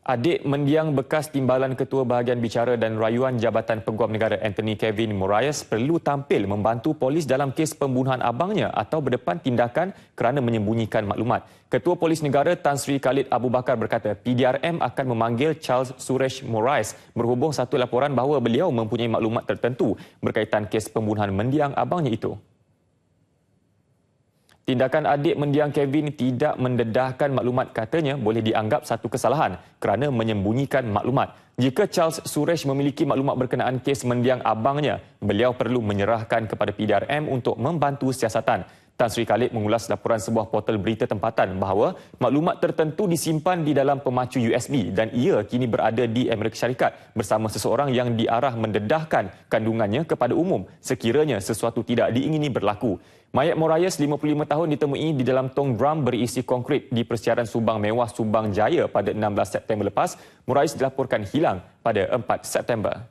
Adik mendiang bekas timbalan Ketua Bahagian Bicara dan Rayuan Jabatan Peguam Negara Anthony Kevin Moraes perlu tampil membantu polis dalam kes pembunuhan abangnya atau berdepan tindakan kerana menyembunyikan maklumat. Ketua Polis Negara Tan Sri Khalid Abu Bakar berkata PDRM akan memanggil Charles Suresh Moraes berhubung satu laporan bahawa beliau mempunyai maklumat tertentu berkaitan kes pembunuhan mendiang abangnya itu. Tindakan adik mendiang Kevin tidak mendedahkan maklumat katanya boleh dianggap satu kesalahan kerana menyembunyikan maklumat. Jika Charles Suresh memiliki maklumat berkenaan kes mendiang abangnya, beliau perlu menyerahkan kepada PDRM untuk membantu siasatan. Tan Sri Khalid mengulas laporan sebuah portal berita tempatan bahawa maklumat tertentu disimpan di dalam pemacu USB dan ia kini berada di Amerika Syarikat bersama seseorang yang diarah mendedahkan kandungannya kepada umum sekiranya sesuatu tidak diingini berlaku. Mayat Morayas 55 tahun ditemui di dalam tong drum berisi konkrit di persiaran Subang Mewah Subang Jaya pada 16 September lepas. Morayas dilaporkan hilang pada 4 September.